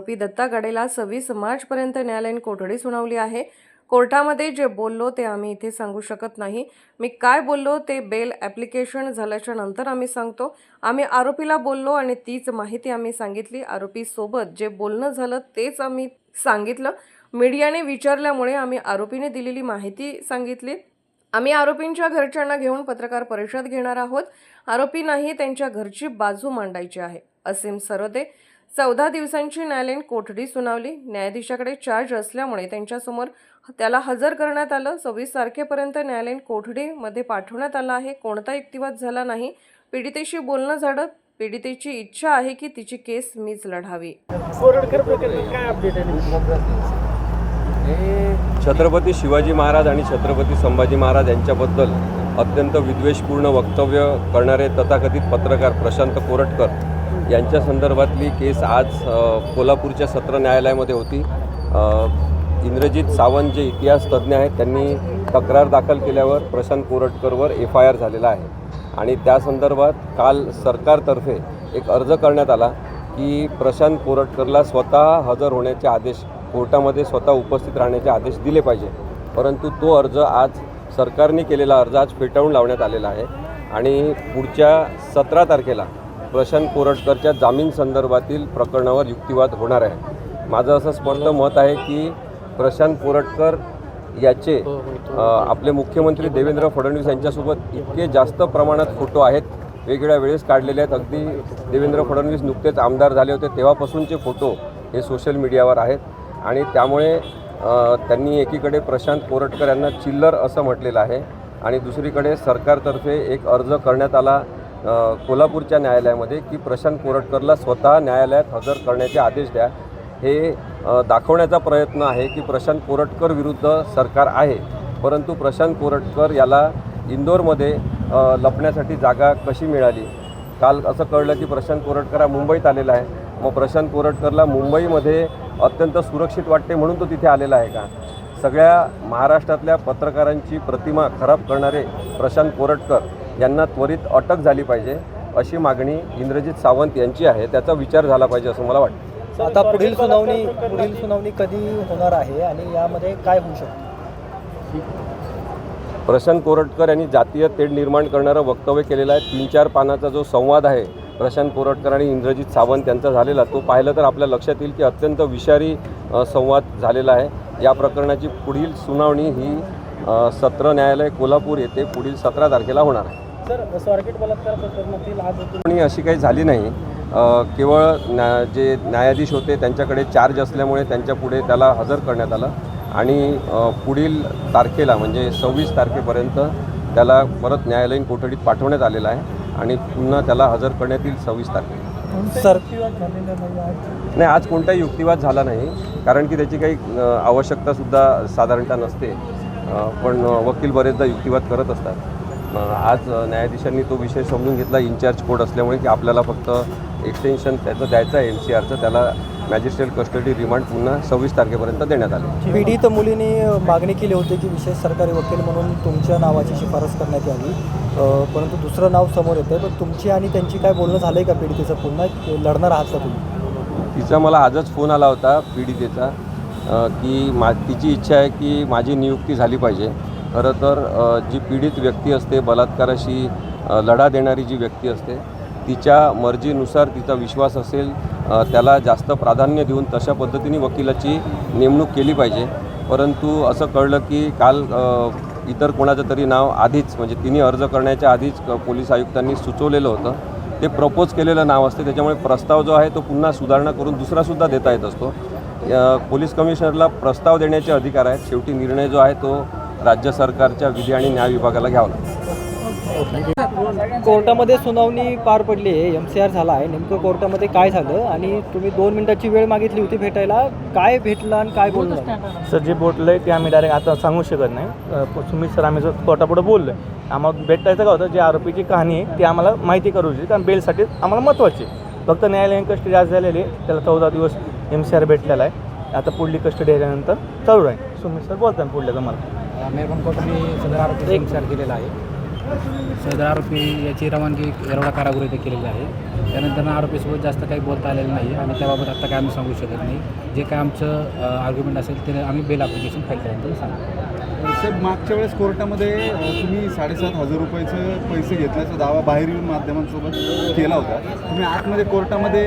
आरोपी दत्ता गाडेला सव्वीस मार्चपर्यंत न्यायालयीन कोठडी सुनावली आहे. कोर्टामध्ये जे बोललो ते आम्ही इथे सांगू शकत नाही. मी काय बोललो ते बेल ॲप्लिकेशन झाल्याच्यानंतर आम्ही सांगतो. आम्ही आरोपीला बोललो आणि तीच माहिती आम्ही सांगितली. आरोपीसोबत जे बोलणं झालं तेच आम्ही सांगितलं. मीडियाने विचारल्यामुळे आम्ही आरोपीने दिलेली माहिती सांगितली. आम्ही आरोपींच्या घरच्यांना घेऊन पत्रकार परिषद घेणार आहोत. आरोपी नाही त्यांच्या घरची बाजू मांडायची आहे असीम सरोदे. चौदा दिवसांची न्यायालयीन कोठडी सुनावली. न्यायाधीशाकडे चार्ज असल्यामुळे त्यांच्यासमोर त्याला हजर करण्यात आलं. सव्वीस तारखेपर्यंत न्यायालयीन कोठडीमध्ये पाठवण्यात आलं आहे. कोणता युक्तिवाद झाला नाही. पीडितेशी बोलणं झालं. पीडितेची इच्छा आहे की तिची केस मीच लढावी. छत्रपती शिवाजी महाराज आणि छत्रपती संभाजी महाराज यांच्याबद्दल अत्यंत विद्वेषपूर्ण वक्तव्य करणारे तथाकथित पत्रकार प्रशांत कोरटकर यांच्या संदर्भातली केस आज कोल्हापूरच्या सत्र न्यायालयामध्ये होती. इंद्रजित सावंत जे इतिहास तज्ज्ञ आहेत त्यांनी तक्रार दाखल केल्यावर प्रशांत कोरटकरवर एफ आय आर झालेला आहे. आणि त्या संदर्भात काल सरकारतर्फे एक अर्ज करण्यात आला की प्रशांत कोरटकरला स्वतः हजर होण्याचे आदेश कोर्टामध्ये स्वतः उपस्थित राहण्याचे आदेश दिले पाहिजे. परंतु तो अर्ज आज सरकारने केलेला अर्ज आज फेटाळून लावण्यात आलेला आहे. आणि पुढच्या सतरा तारखेला प्रशांत कोरटकरच्या जामीन संदर्भातील प्रकरणावर युक्तिवाद होणार आहे. माझं असं स्पष्ट मत आहे की प्रशांत कोरटकर याचे अ, आपले मुख्यमंत्री देवेंद्र फडणवीस यांच्यासोबत इतके जास्त प्रमाणात फोटो आहेत. वेगवेगळ्या वेळेस काढलेले आहेत. अगदी देवेंद्र फडणवीस नुकतेच आमदार झाले होते. तेव्हापासूनचे फोटो हे सोशल मीडियावर आहेत. आणि त्यामुळे त्यांनी एकीकडे प्रशांत कोरटकर यांना चिल्लर असं म्हटलेलं आहे. आणि दुसरीकडे सरकारतर्फे एक अर्ज करण्यात आला. कोल्हापूरच्या न्यायालयामध्ये की प्रशांत कोरटकरला स्वतः न्यायालयात हजर करण्याचे आदेश द्या. हे दाखवण्याचा प्रयत्न आहे की प्रशांत कोरटकर विरुद्ध सरकार आहे. परंतु प्रशांत कोरटकर याला इंदोरमध्ये लपण्यासाठी जागा कशी मिळाली? काल असं कळलं की प्रशांत कोरटकर हा मुंबईत आलेला आहे. मग प्रशांत कोरटकरला मुंबईमध्ये अत्यंत सुरक्षित वाटते म्हणून तो तिथे आलेला आहे का? सगळ्या महाराष्ट्रातल्या पत्रकारांची प्रतिमा खराब करणारे प्रशांत कोरटकर यांना त्वरित अटक झाली पाहिजे अशी मागणी इंद्रजित सावंत यांची आहे. त्याचा विचार झाला पाहिजे असं मला वाटतं. आता पुढील सुनावणी पुढील सुनावणी कधी होणार आहे आणि यामध्ये काय होऊ शकतं? प्रशांत कोरटकर यांनी जातीय तेढ निर्माण करणारं वक्तव्य केलेलं आहे. तीन चार पानाचा जो संवाद आहे प्रशांत कोरटकर आणि इंद्रजित सावंत यांचा झालेला तो पाहिलं तर आपल्या लक्षात येईल की अत्यंत विषारी संवाद झालेला आहे. या प्रकरणाची पुढील सुनावणी ही सत्र न्यायालय कोल्हापूर येथे पुढील सतरा तारखेला होणार आहे. सर स्वारगेट बलात्कार प्रकरणातील आज सुनावणी अशी काही झाली नाही. केवळ न्या जे न्यायाधीश होते त्यांच्याकडे चार्ज असल्यामुळे त्यांच्या पुढे त्याला हजर करण्यात आलं. आणि पुढील तारखेला म्हणजे सव्वीस तारखेपर्यंत त्याला परत न्यायालयीन कोठडीत पाठवण्यात आलेलं आहे आणि पुन्हा त्याला हजर करण्यात येईल सव्वीस तारखेला सर. नाही आज? कोणताही युक्तिवाद झाला नाही. कारण की त्याची काही आवश्यकतासुद्धा साधारणतः नसते. पण वकील बरेचदा युक्तिवाद करत असतात. आज न्यायाधीशांनी तो विषय समजून घेतला. इन्चार्ज कोर्ट असल्यामुळे की आपल्याला फक्त एक्सटेन्शन त्याचं द्यायचं आहे एन सी आरचं त्याला मॅजिस्ट्रेट कस्टडी रिमांड पुन्हा सव्वीस तारखेपर्यंत देण्यात आले. पीडित मुलीने मागणी केली होती की विशेष सरकारी वकील म्हणून तुमच्या नावाची शिफारस करण्यात यावी. परंतु दुसरं नाव समोर येतं पण तुमची आणि त्यांची काय बोलणं झालं आहे का पीडितेचं पुन्हा? लढणार आहात का तुम्ही? तिचा मला आजच फोन आला होता पीडितेचा की मा तिची इच्छा आहे की माझी नियुक्ती झाली पाहिजे. खरं तर जी पीडित व्यक्ती असते बलात्काराशी लढा देणारी जी व्यक्ती असते तिच्या मर्जीनुसार तिचा विश्वास असेल त्याला जास्त प्राधान्य देऊन तशा पद्धतीने वकिलाची नेमणूक केली पाहिजे. परंतु असं कळलं की काल इतर कोणाचं तरी नाव आधीच म्हणजे तिने अर्ज करण्याच्या आधीच पोलीस आयुक्तांनी सुचवलेलं होतं. ते प्रपोज केलेलं नाव असते त्याच्यामुळे प्रस्ताव जो आहे तो पुन्हा सुधारणा करून दुसरासुद्धा देता येत असतो. पोलीस कमिशनरला प्रस्ताव देण्याचे अधिकार आहेत. शेवटी निर्णय जो आहे तो राज्य सरकारच्या विधी आणि न्याय विभागाला घ्यावा कोर्टामध्ये सुनावणी पार पडली आहे एम सी आर झाला आहे. नेमकं कोर्टामध्ये काय झालं आणि तुम्ही दोन मिनिटाची वेळ मागितली होती भेटायला. काय भेटलं आणि काय बोललं? सर जे बोललं आहे ते आम्ही डायरेक्ट आता सांगू शकत नाही. सुमित सर आम्ही जर कोर्टापुढे बोललो आहे आम्हाला भेटायचं का होतं? जे आरोपीची कहाणी आहे ती आम्हाला माहिती करू इच्छित कारण बेलसाठी आम्हाला महत्त्वाची आहे. फक्त न्यायालयीन कस्टडी आज झालेली आहे. त्याला चौदा दिवस एम सी आर भेटलेला आहे. आता पुढली कस्टडी आल्यानंतर चालू आहे सुमित सर बोलतात पुढल्या तुम्हाला मेहरबान कोर्टाने सदर आरोपी विचार केलेला आहे. सदर आरोपी याची रवानगी येरवडा कारागृह इथे केलेली आहे. त्यानंतर आरोपीसोबत जास्त काही बोलता आलेलं नाही आणि त्याबाबत आत्ता काय आम्ही सांगू शकत नाही. जे काय आमचं आर्ग्युमेंट असेल ते आम्ही बेल ॲप्लिकेशन फाईल केल्यानंतर सांगू. साहेब मागच्या वेळेस कोर्टामध्ये तुम्ही साडेसात हजार रुपयाचं पैसे घेतल्याचा दावा बाहेर येऊन माध्यमांसोबत केला होता. तुम्ही आतमध्ये कोर्टामध्ये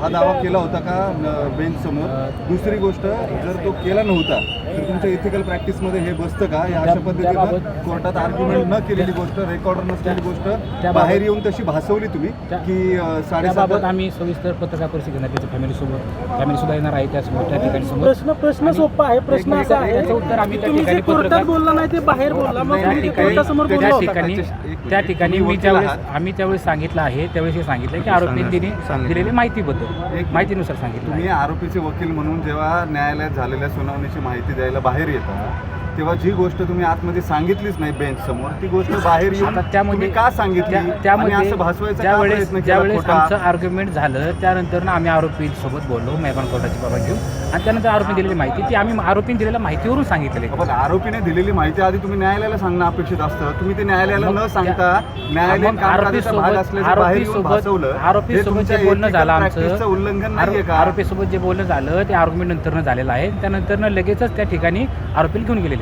हा दावा केला होता का बेंच समोर? दुसरी गोष्ट जर तो केला नव्हता तर तुमच्या इथिकल प्रॅक्टिसमध्ये हे बसतं का? या अशा पद्धतीनं कोर्टात आर्ग्युमेंट न केलेली गोष्ट रेकॉर्डर नसलेली गोष्ट बाहेर येऊन तशी भासवली तुम्ही की साडेसात आम्ही सविस्तर पत्रकार परिषद घेणार त्याच्या फॅमिलीसोबत फॅमिलीसुद्धा येणार आहे त्यासमोर त्या ठिकाणी प्रश्न प्रश्न सोपा आहे. प्रश्न असा आहे. त्याचं उत्तर आम्ही त्या ठिकाणी बोलला नाही ते बाहेर बोलला मग त्या तुम्ही ते ठिकाणी कोर्टासमोर त्या बोलला होता ठिकाणी एक मिनिट. त्या ठिकाणी तुम्ही मी वकील ज्यावेळेस आहात. आम्ही त्यावेळेस सांगितलं आहे त्यावेळेस हे सांगितलं की आरोपींनी सांगितलं. दिलेल्या माहितीबद्दल एक- माहितीनुसार सांगितलं तुम्ही. आरोपीचे वकील म्हणून जेव्हा न्यायालयात झालेल्या सुनावणीची माहिती द्यायला बाहेर येतात तेव्हा जी गोष्ट तुम्ही आतमध्ये सांगितलीच नाही बेंच समोर ती गोष्ट बाहेर येऊन त्यामध्ये का सांगितली? त्यामध्ये असं भासवायचा ज्यावेळेस ज्यावेळेस? आमचं आर्ग्युमेंट झालं त्यानंतर आम्ही आरोपीसोबत बोललो मेहमान कोर्टाची बाबा घेऊन. आणि त्यानंतर आरोपी दिलेली माहिती ती आम्ही आरोपीने दिलेल्या माहितीवरून सांगितलेली पण आरोपीने दिलेली माहिती आधी तुम्ही न्यायालयाला सांगणं अपेक्षित असतं. तुम्ही ते न्यायालयाला न सांगता हे आरोपीसोबत तुमच्या जे बोलणं झालं आमचं उल्लंघन नाहीये आरो- का? आरोपीसोबत जे बोलणं झालं ते आर्ग्युमेंट नंतरनं झालेलं आहे. त्यानंतरनं लगेचच त्या ठिकाणी आरोपीला घेऊन गेलेले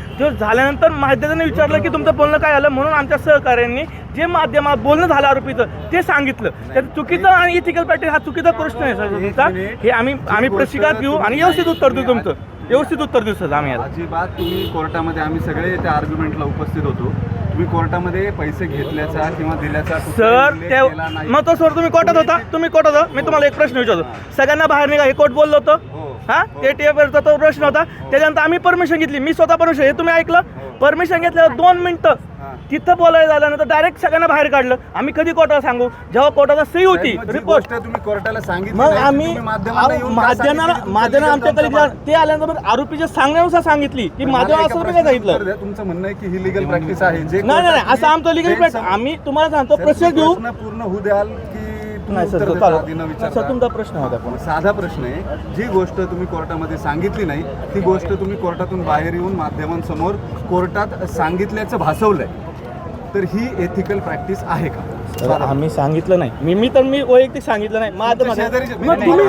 जेव्हा झाल्यानंतर माध्यमाने विचारलं की तुमचं बोलणं काय झालं? म्हणून आमच्या सहकार्यांनी जे माध्यमात बोलणं झालं आरोपीचं ते सांगितलं. त्यात चुकीचं आणि इथिकल प्रॅक्टिस हा चुकीचा प्रश्न आहे सर. तुमचा. हे आम्ही आम्ही प्रतिकार घेऊ आणि व्यवस्थित उत्तर देऊ तुमचं. व्यवस्थित उत्तर देऊ सर आम्ही अजिबात तुम्ही कोर्टामध्ये आम्ही सगळे त्या आर्ग्युमेंटला उपस्थित होतो. तुम्ही कोर्टामध्ये पैसे घेतल्याचा किंवा दिल्याचा सर त्या. मग तो सर तुम्ही कोर्टात होता? तुम्ही कोर्टात होता? मी तुम्हाला एक प्रश्न विचारतो. सगळ्यांना बाहेर निघा हे कोर्ट बोललो होतं. हो. हा? ते टीएफचा तो प्रश्न होता. त्याच्यानंतर आम्ही परमिशन घेतली. मी स्वतः परमिशन हे तुम्ही ऐकलं? परमिशन घेतल्यावर दोन मिनिटं हा. तिथं बोलायला झाल्यानंतर डायरेक्ट सगळ्यांना बाहेर काढलं. आम्ही कधी कोर्टाला सांगू? जेव्हा कोर्टाचा सही होती रिपोर्ट तुम्ही कोर्टाला सांगितली मग आम्ही माध्यमांना तरी ते आल्यानंतर आरोपीच्या सांगण्यानुसार सांगितली की माध्यम असं काय सांगितलं. तुमचं म्हणणं आहे की ही लिगल प्रॅक्टिस आहे. नाही नाही असं आमचं लिगल बेंच- आम्ही तुम्हाला सांगतो प्रश्न घेऊ पूर्ण होऊ द्याल नाही सर तो चालेल. तुमचा प्रश्न होता पण साधा प्रश्न आहे. जी गोष्ट तुम्ही कोर्टामध्ये सांगितली नाही ती गोष्ट तुम्ही कोर्टातून बाहेर येऊन माध्यमांसमोर कोर्टात सांगितल्याचं भासवलंय. तर ही एथिकल प्रॅक्टिस आहे का? तर आम्ही सांगितलं नाही. मी मी तर मी वैयक्तिक सांगितलं नाही. माझं मग तुम्ही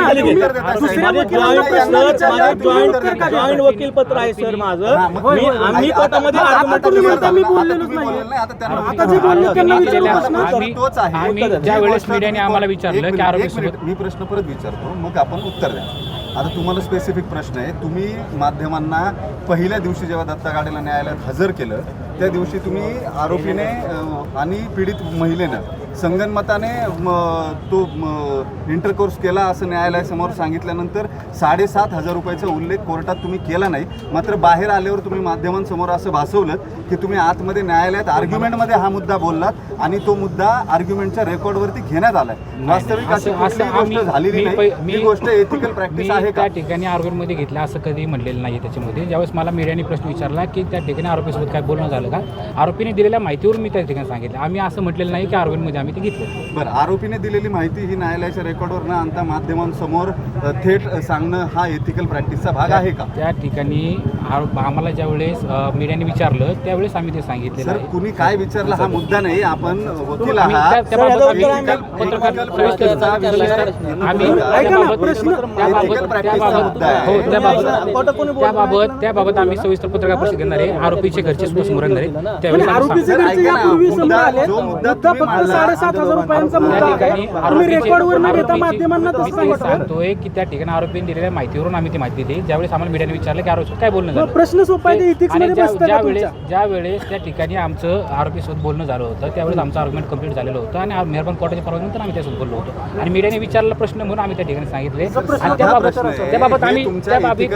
खाली तुम्ही. दुसऱ्या वकिलांना विचारलं, तुम्ही उत्तर का जॉईंट वकीलपत्र आहे सर माझं. मी आम्ही कोर्टामध्ये आता- आता तुम्ही. म्हणता मी बोललेलोच नाही, आता. जे बोलले त्यांना विचारलं प्रश्न. आम्ही-. आम्ही. ज्या वेळेस मीडियाने आम्हाला विचारलं की मिनिट, मी प्रश्न परत विचारतो. मग आपण उत्तर द्या. आता तुम्हाला स्पेसिफिक प्रश्न आहे. तुम्ही माध्यमांना पहिल्या दिवशी जेव्हा दत्ता गाडेला न्यायालयात हजर केलं त्या दिवशी तुम्ही आरोपीने आणि पीडित महिलेनं संगनमताने तो इंटरकोर्स केला असं न्यायालयासमोर सांगितल्यानंतर साडेसात हजार रुपयाचा उल्लेख कोर्टात तुम्ही केला नाही. मात्र बाहेर आल्यावर तुम्ही माध्यमांसमोर असं भासवलं की तुम्ही आतमध्ये न्यायालयात आर्ग्युमेंटमध्ये हा मुद्दा बोललात आणि तो मुद्दा आर्ग्युमेंटच्या रेकॉर्डवरती घेण्यात आलाय. वास्तविक अशी गोष्ट झालेली मी नाही. ही गोष्ट एथिकल प्रॅक्टिस आहे त्या ठिकाणी आरोपीमध्ये घेतलं असं कधी म्हणलेलं नाही त्याच्यामध्ये. ज्यावेळेस मला मीडियाने प्रश्न विचारला की त्या ठिकाणी आरोपीसोबत काय बोलणं झालं का? आरोपीने दिलेल्या माहितीवरून मी त्या ठिकाणी सांगितलं. आम्ही असं म्हटलेलं नाही की आरोपीमध्ये आम्ही ते घेतलं. बरं आरोपीने दिलेली माहिती ही न्यायालयाच्या रेकॉर्डवर न आणता माध्यमांसमोर थेट सांगणं हा एथिकल प्रॅक्टिसचा भाग आहे का? त्या ठिकाणी आम्हाला ज्यावेळेस मीडियाने विचारलं त्यावेळेस आम्ही ते आहे. कुणी काय विचारला हा मुद्दा नाही आपण वकील आहात. त्याबाबत त्याबाबत. हो आम्ही सविस्तर पत्रकार परिषद घेणार आहे. आरोपीचे घरचे सुद्धा समोर येणार आहे. त्यावेळेस आरोपीचे घरचे यापूर्वी समोर आले जो मुद्दा फक्त साडेसात हजार रुपयांचा मुद्दा आहे. तुम्ही रेकॉर्डवर न घेता माध्यमांना तसं सांगतोय की त्या ठिकाणी आरोपींनी दिलेल्या माहितीवरून आम्ही ती माहिती दिली. ज्यावेळेस आम्हाला मीडियाने विचारलं की आरोपी काय बोलणं झालं? प्रश्न सोपा आणि मध्ये ज्या वेळेस त्या ठिकाणी आमचं आरोपीसोबत बोलणं झालं होतं त्यावेळेस आमचं आर्ग्युमेंट कंप्लीट झालेलं होतं आणि मेहरबान कोर्टाच्या परवानगीनंतर आम्ही त्यासोबत बोललो होतो. आणि मीडियाने विचारला प्रश्न म्हणून आम्ही त्या ठिकाणी सांगितले. आणि त्याबाबत आम्ही त्या बाबी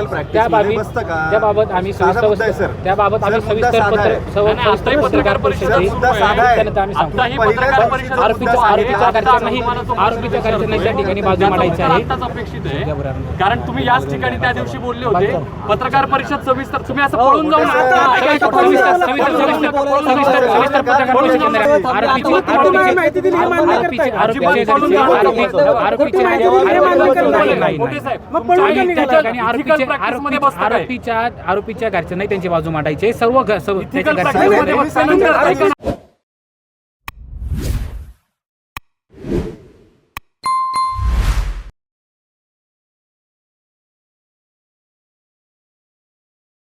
त्याबाबत आम्ही सविस्तर त्याबाबत आम्ही सविस्तर पत्र सविस्तर पत्रकार परिषद आम्ही सांगतो. पहिल्या आरोपीच्या आरोपीच्या आरोपीच्या ठिकाणी बाजू मांडायची आहे कारण तुम्ही याच ठिकाणी त्या दिवशी बोलले होते पत्रकार परिषद सविस्तर तुम्ही असं पळून जाऊ आरोपीच्या घरचे घरच्यांनाही त्यांची बाजू मांडायची सर्व